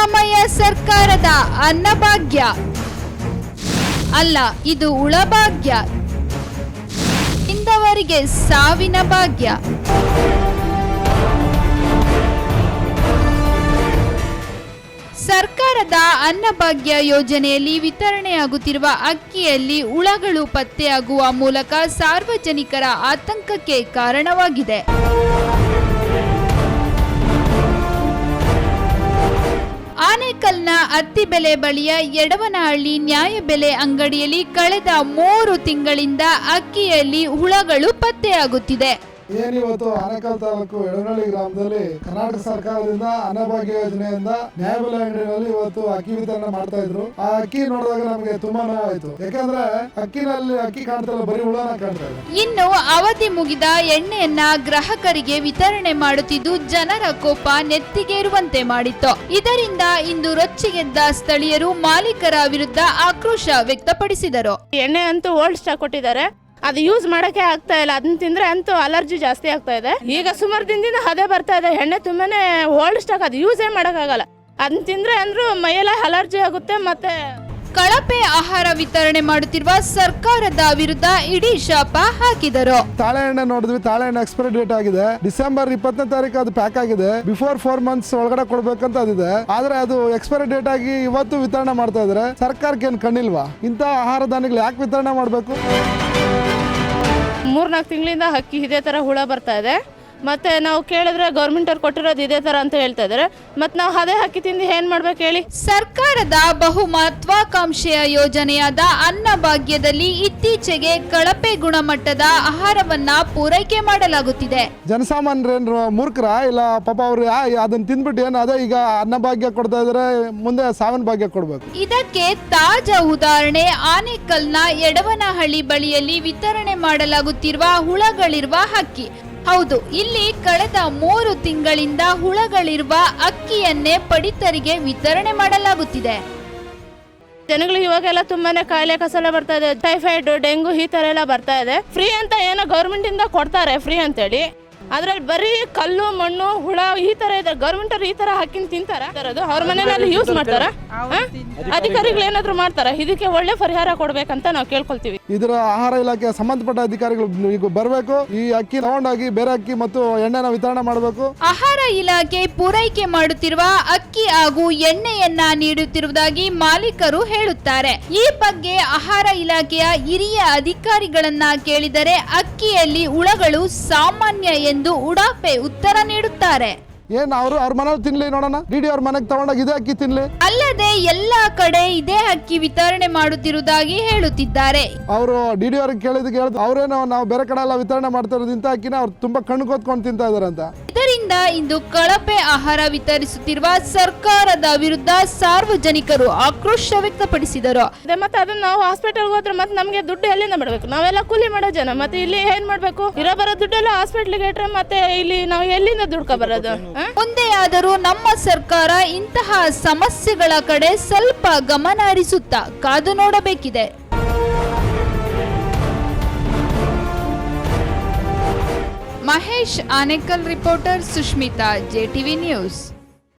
ಸಿದ್ದರಾಮಯ್ಯ ಸರ್ಕಾರದ ಅನ್ನಭಾಗ್ಯ. ಅಲ್ಲ, ಇದು ಉಳಭಾಗ್ಯ. ಇಂದವರಿಗೆ ಸಾವಿನ ಭಾಗ್ಯ. ಸರ್ಕಾರದ ಅನ್ನಭಾಗ್ಯ ಯೋಜನೆಯಲ್ಲಿ ವಿತರಣೆಯಾಗುತ್ತಿರುವ ಅಕ್ಕಿಯಲ್ಲಿ ಹುಳಗಳು ಪತ್ತೆಯಾಗುವ ಮೂಲಕ ಸಾರ್ವಜನಿಕರ ಆತಂಕಕ್ಕೆ ಕಾರಣವಾಗಿದೆ. ಆನೇಕಲ್ನ ಅತ್ತಿಬೆಲೆ ಬಳಿಯ ಯಡವನಹಳ್ಳಿ ನ್ಯಾಯಬೆಲೆ ಅಂಗಡಿಯಲ್ಲಿ ಕಳೆದ ಮೂರು ತಿಂಗಳಿಂದ ಅಕ್ಕಿಯಲ್ಲಿ ಹುಳಗಳು ಪತ್ತೆಯಾಗುತ್ತಿದೆ. ಏನಿವತ್ತು ಆನೇಕಲ್ ತಾಲೂಕು ಎಡನಹಳ್ಳಿ ಗ್ರಾಮದಲ್ಲಿ ಕರ್ನಾಟಕ ಸರ್ಕಾರದಿಂದ ಅನ್ನಭಾಗ್ಯ ಯೋಜನೆಯಿಂದ ನ್ಯಾಯಬೆಲೆ ಅಂಗಡಿನಲ್ಲಿ ಇವತ್ತು ಅಕ್ಕಿ ವಿತರಣೆ ಮಾಡ್ತಾ ಇದ್ರು. ಆ ಅಕ್ಕಿ ನೋಡಿದಾಗ ನಮಗೆ ತುಂಬಾ ನೋವಾಯ್ತು. ಯಾಕಂದ್ರೆ ಅಕ್ಕಿನಲ್ಲಿ ಅಕ್ಕಿ ಕಾಣ್ತಲ್ಲ ಬರೀ ಹುಳನ ಕಾಣ್ತಾ ಇದೆ ಇನ್ನು ಅವಧಿ ಮುಗಿದ ಎಣ್ಣೆಯನ್ನ ಗ್ರಾಹಕರಿಗೆ ವಿತರಣೆ ಮಾಡುತ್ತಿದ್ದು ಜನರ ಕೋಪ ನೆತ್ತಿಗೇರುವಂತೆ ಮಾಡಿತ್ತು. ಇದರಿಂದ ಇಂದು ರೊಚ್ಚಿಗೆದ್ದ ಸ್ಥಳೀಯರು ಮಾಲೀಕರ ವಿರುದ್ಧ ಆಕ್ರೋಶ ವ್ಯಕ್ತಪಡಿಸಿದರು. ಎಣ್ಣೆ ಅಂತೂ ಓಲ್ಡ್ ಸ್ಟಾಕ್ ಕೊಟ್ಟಿದ್ದಾರೆ. ಅದು ಯೂಸ್ ಮಾಡಕ್ಕೆ ಆಗ್ತಾ ಇಲ್ಲ. ಅದನ್ನ ತಿಂದ್ರೆ ಅಂತೂ ಅಲರ್ಜಿ ಜಾಸ್ತಿ ಆಗ್ತಾ ಇದೆ. ಈಗ ಸುಮಾರು ದಿನದಿಂದ ಅದೇ ಬರ್ತಾ ಇದೆ. ಎಣ್ಣೆ ತುಂಬಾನೇ ಹೋಲ್ಡ್ ಸ್ಟಾಕ್ ಅದು ಯೂಸೇ ಮಾಡೋಕ್ಕಾಗಲ್ಲ. ಅದನ್ನ ತಿಂದರೆ ಅಂದರೂ ಮೈಯೆಲ್ಲ ಅಲರ್ಜಿ ಆಗುತ್ತೆ ಮತ್ತೆ ಕಳಪೆ ಆಹಾರ ವಿತರಣೆ ಮಾಡುತ್ತಿರುವ ಸರ್ಕಾರದ ವಿರುದ್ಧ ಇಡೀ ಶಾಪ ಹಾಕಿದರು. ತಾಳೆ ಎಣ್ಣೆ ನೋಡಿದ್ವಿ. ತಾಳೆ ಎಣ್ಣೆ ಎಕ್ಸ್ಪೈರಿ ಡೇಟ್ ಆಗಿದೆ. ಡಿಸೆಂಬರ್ ಇಪ್ಪತ್ತನೇ ತಾರೀಕು ಅದು ಪ್ಯಾಕ್ ಆಗಿದೆ. ಬಿಫೋರ್ ಫೋರ್ ಮಂತ್ಸ್ ಒಳಗಡೆ ಕೊಡ್ಬೇಕಂತ ಅದಿದೆ ಆದ್ರೆ ಅದು ಎಕ್ಸ್ಪೈರಿ ಡೇಟ್ ಆಗಿ ಇವತ್ತು ವಿತರಣೆ ಮಾಡ್ತಾ ಇದ್ರೆ. ಸರ್ಕಾರಕ್ಕೆ ಏನ್ ಕಣ್ಣಿಲ್ವಾ? ಇಂಥ ಆಹಾರ ಧಾನ್ಯಗಳು ಯಾಕೆ ವಿತರಣೆ ಮಾಡಬೇಕು? ಮೂರ್ನಾಲ್ಕು ತಿಂಗಳಿಂದ ಅಕ್ಕಿ ಇದೇ ಥರ ಹುಳ ಬರ್ತಾ ಇದೆ. ಮತ್ತೆ ನಾವು ಕೇಳಿದ್ರೆ ಗೌರ್ಮೆಂಟ್ ಅವ್ರು ಕೊಟ್ಟಿರೋದು ಇದೇ ಥರ ಅಂತ ಹೇಳ್ತಾ ಇದ್ದಾರೆ ಮತ್ತೆ ನಾವು ಅದೇ ಹಾಕಿ ತಿಂದು ಏನು ಮಾಡ್ಬೇಕು ಹೇಳಿ? ಸರ್ಕಾರದ ಬಹು ಮಹತ್ವಾಕಾಂಕ್ಷೆಯ ಯೋಜನೆಯಾದ ಅನ್ನಭಾಗ್ಯದಲ್ಲಿ ಇತ್ತೀಚೆಗೆ ಕಳಪೆ ಗುಣಮಟ್ಟದ ಆಹಾರವನ್ನ ಪೂರೈಕೆ ಮಾಡಲಾಗುತ್ತಿದೆ. ಜನಸಾಮಾನ್ಯರೇನು ಮೂರ್ಖರ? ಇಲ್ಲ ಪಾಪ ಅವ್ರು ಅದನ್ನ ತಿಂದ್ಬಿಟ್ಟು ಏನು ಅದೇ ಈಗ ಅನ್ನಭಾಗ್ಯ ಕೊಡ್ತಾ ಇದ್ರೆ ಮುಂದೆ ಸಾವಿನ ಭಾಗ್ಯ ಕೊಡ್ಬೇಕು. ಇದಕ್ಕೆ ತಾಜಾ ಉದಾಹರಣೆ ಆನೇಕಲ್ನ ಎಡವನಹಳ್ಳಿ ಬಳಿಯಲ್ಲಿ ವಿತರಣೆ ಮಾಡಲಾಗುತ್ತಿರುವ ಹುಳಗಳಿರುವ ಹಕ್ಕಿ. ಹೌದು, ಇಲ್ಲಿ ಕಳೆದ ಮೂರು ತಿಂಗಳಿಂದ ಹುಳಗಳಿರುವ ಅಕ್ಕಿಯನ್ನೇ ಪಡಿತರಿಗೆ ವಿತರಣೆ ಮಾಡಲಾಗುತ್ತಿದೆ. ಜನಗಳಿಗೆ ಇವಾಗೆಲ್ಲ ತುಂಬಾನೇ ಕಾಯಿಲೆ ಕಸಲ ಬರ್ತಾ ಇದೆ, ಟೈಫಾಯ್ಡ್, ಡೆಂಗು ಈ ತರ ಎಲ್ಲ ಬರ್ತಾ ಇದೆ. ಫ್ರೀ ಅಂತ ಏನೋ ಗೌರ್ಮೆಂಟ್ ಇಂದ ಕೊಡ್ತಾರೆ ಫ್ರೀ ಅಂತೇಳಿ. ಅದ್ರಲ್ಲಿ ಬರೀ ಕಲ್ಲು ಮಣ್ಣು ಹುಳ ಈ ತರ ಇದೆ ಗವರ್ಮೆಂಟ್ ಅವ್ರು ಈ ತರ ಹಾಕಿನ ತಿಂತಾರ? ಅವ್ರ ಮನೆಯಲ್ಲಿ ಯೂಸ್ ಮಾಡ್ತಾರ? ಅಧಿಕಾರಿಗಳು ಏನಾದ್ರು ಮಾಡ್ತಾರ? ಇದಕ್ಕೆ ಒಳ್ಳೆ ಪರಿಹಾರ ಕೊಡ್ಬೇಕಂತ ನಾವು ಕೇಳ್ಕೊಳ್ತೀವಿ. ಇದರ ಆಹಾರ ಇಲಾಖೆ ಸಂಬಂಧಪಟ್ಟ ಅಧಿಕಾರಿಗಳು ಈಗ ಬರಬೇಕು. ಈ ಅಕ್ಕಿ ತಗೊಂಡೋಗಿ ಬೇರೆ ಅಕ್ಕಿ ಮತ್ತು ಎಣ್ಣೆನ ವಿತರಣೆ ಮಾಡಬೇಕು. ಆಹಾರ ಇಲಾಖೆ ಪೂರೈಕೆ ಮಾಡುತ್ತಿರುವ ಅಕ್ಕಿ ಹಾಗೂ ಎಣ್ಣೆಯನ್ನ ನೀಡುತ್ತಿರುವುದಾಗಿ ಮಾಲೀಕರು ಹೇಳುತ್ತಾರೆ. ಈ ಬಗ್ಗೆ ಆಹಾರ ಇಲಾಖೆಯ ಹಿರಿಯ ಅಧಿಕಾರಿಗಳನ್ನ ಕೇಳಿದರೆ ಅಕ್ಕಿಯಲ್ಲಿ ಹುಳಗಳು ಸಾಮಾನ್ಯ ಎಂದು ಉಡಾಪೆ ಉತ್ತರ ನೀಡುತ್ತಾರೆ. ಏನ್ ಅವರು ಅವ್ರ ಮನೇಲಿ ತಿನ್ಲಿ ನೋಡೋಣ ಡಿಡಿ ಡಿ ಅವ್ರ ಮನೆಗೆ ತಗೊಂಡೋಗಿ ಇದೇ ಅಕ್ಕಿ ತಿನ್ಲಿ? ಅಲ್ಲದೆ ಎಲ್ಲಾ ಕಡೆ ಇದೇ ಅಕ್ಕಿ ವಿತರಣೆ ಮಾಡುತ್ತಿರುವುದಾಗಿ ಹೇಳುತ್ತಿದ್ದಾರೆ. ಅವರು ಡಿ ಡಿ ಅವ್ರಿಗೆ ಕೇಳಿದಕ್ಕೆ ಹೇಳಿದ್ರು ಅವ್ರೇನೋ ನಾವು ಬೇರೆ ಕಡೆ ಎಲ್ಲ ವಿತರಣೆ ಮಾಡ್ತಾ ಇರೋದು ಇಂಥ ಅಕ್ಕಿನ ಅವ್ರು ತುಂಬಾ ಕಣ್ಣು ಕೋತ್ಕೊಂಡು ತಿಂತಾ ಇದಾರಂತ ಅಂತ. ಇದರಿಂದ ಇಂದು ಕಳಪೆ ಆಹಾರ ವಿತರಿಸುತ್ತಿರುವ ಸರ್ಕಾರದ ವಿರುದ್ಧ ಸಾರ್ವಜನಿಕರು ಆಕ್ರೋಶ ವ್ಯಕ್ತಪಡಿಸಿದರು. ಅದೇ ಮತ್ತೆ ಅದನ್ನ ನಾವು ಹಾಸ್ಪಿಟಲ್ ಹೋದ್ರೆ ಮತ್ತೆ ನಮಗೆ ದುಡ್ಡು ಎಲ್ಲಿಂದ ಮಾಡಬೇಕು? ನಾವೆಲ್ಲ ಕೂಲಿ ಮಾಡೋ ಜನ ಮತ್ತೆ ಇಲ್ಲಿ ಏನ್ ಮಾಡ್ಬೇಕು? ಇರೋ ಬರೋ ದುಡ್ಡೆಲ್ಲ ಹಾಸ್ಪಿಟ್ಲಿಗೆ ಇಟ್ರೆ ಮತ್ತೆ ಇಲ್ಲಿ ನಾವು ಎಲ್ಲಿಂದ ದುಡ್ಕೊ ಬರೋದು? ಮುಂದೆ ಆದರೂ ನಮ್ಮ ಸರ್ಕಾರ ಇಂತಹ ಸಮಸ್ಯೆಗಳ ಕಡೆ ಸ್ವಲ್ಪ ಗಮನ ಹರಿಸುತ್ತಾ ಕಾದು ನೋಡಬೇಕಿದೆ. Mahesh Anekal reporter Sushmita, JTV news.